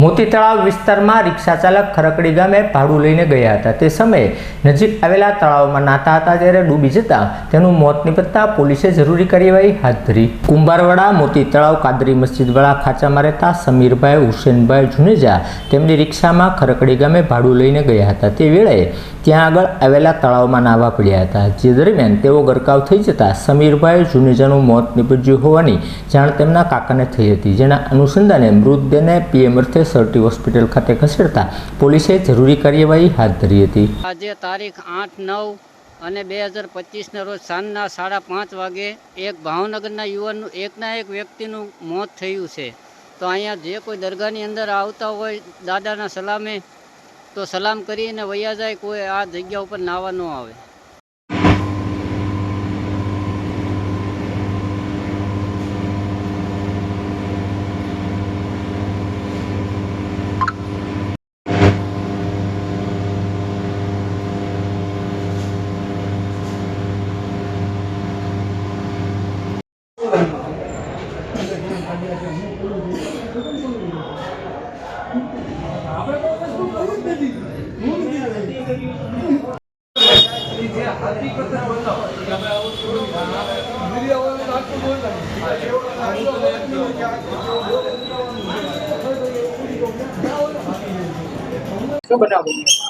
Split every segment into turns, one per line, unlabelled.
મોતી તળાવ વિસ્તારમાં રિક્ષા ચાલક ખરકડી ગામે ભાડું લઈને ગયા હતા. તે સમયે નજીક આવેલા તળાવમાં નાતા હતા ત્યારે ડૂબી જતા તેનું મોત નિપજતા પોલીસે જરૂરી કાર્યવાહી હાથ ધરી. કુંભારવાડા મોતી તળાવ કાદરી મસ્જિદવાળા ખાંચામાં રહેતા સમીરભાઈ હુસેનભાઈ જુનેજા તેમની રિક્ષામાં ખરકડી ગામે ભાડું લઈને ગયા હતા. તે વેળાએ ત્યાં આગળ આવેલા તળાવમાં નાહવા પડ્યા હતા. જે દરમિયાન તેઓ ગરકાવ થઈ જતા સમીરભાઈ જુનેજાનું મોત નિપજ્યું હોવાની જાણ તેમના કાકાને થઈ હતી, જેના અનુસંધાને મૃતદેહને પીએમ અર્થે સરટી હોસ્પિટલ ખાતે ખસેડતા પોલીસે જરૂરી કાર્યવાહી હાથ ધરી હતી.
આજે તારીખ આઠ, નવ અને બે હજાર પચીસના રોજ સાંજના સાડા પાંચ વાગે એક ભાવનગરના યુવાનનું એકના એક વ્યક્તિનું મોત થયું છે. તો અહીંયા જે કોઈ દરગાહની અંદર આવતા હોય દાદાના સલામે તો સલામ કરીને વયા જાય કોઈ આ જગ્યા ઉપર નાવા ન આવે.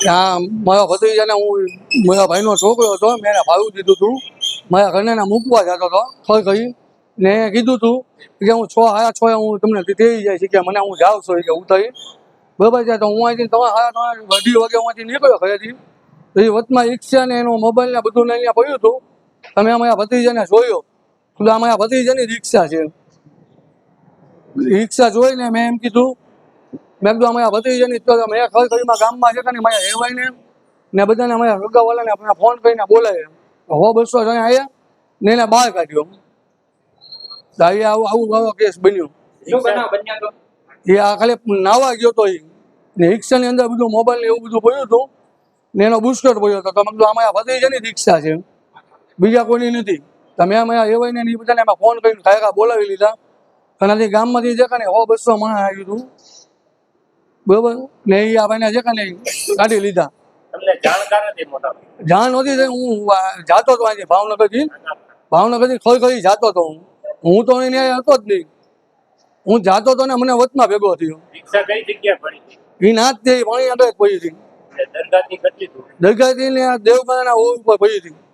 ત્યાં મારા ભત્રીજાને હું, મારા ભાઈનો છોકરો હતો, મેં ભાડું દીધું હતું. મારા ઘરને મૂકવા જતો હતો ખર કરી ને કીધું હતું કે હું છ, સાડા છ હું તમને તેડી જાય છે કે મને હું જાઉં છું કે ઉતરી. બરાબર છે તો હું અહીંથી તમારા સાડા ત્રણ અઢી વાગે હું અહીંથી નીકળ્યો ઘરેથી. પછી વચમાં રિક્ષા ને એનું મોબાઈલ ને બધું અહીંયા પડ્યું હતું. તમે અમારા ભત્રીજાને જોયો. તો અમારા ભત્રીજાની રિક્ષા છે. રિક્ષા જોઈને મેં એમ કીધું મેં કીધું અમારા ભત્રીજાની મેં ખર ખરીમાં ગામમાં છે ને મારા હેવાઈને ને બધાને અમારા સગાવાલાને આપણે ફોન કરીને બોલાવે હો બસો જણા આવ્યા ને એને બહાર કાઢ્યો. આવું આવું આવો કેસ બન્યો. એ આ ખાલી નાવા ગયો તો એ. ને રિક્ષાની અંદર બધું મોબાઈલ એવું બધું પડ્યું હતું ને એનો બુસ્ટર પડ્યો હતો. તમે કીધું આમાં કીધું અમારા ભત્રીજાની રિક્ષા છે. બીજા કોઈની નથી. તમે અમારા એવાય ને એ બધાને એમાં ફોન કરીને કાયકા બોલાવી લીધા. એનાથી ગામમાંથી જે કાને હો બસો મણ આવ્યું હતું. બરોબર? ને એ આપણે જે કાને કાઢી લીધા. જાણ નહોતી હું જાતો હતો આજે ભાવનગરથી. ભાવનગરથી ખોઈ ખોઈ જાતો હતો હું. હું તો એને હતો જ નહીં. હું જાતો હતો ને મને વચમાં ભેગો થયો.
રિક્ષા કઈ જગ્યાએ પડી? હતી
એ ના જ તે પાણી આગળ જ પડી હતી.
એટલે દરગાહથી કેટલી દૂર?
દરગાહથી ને દેવબાના ઓર ઉપર પડ્યું હતી.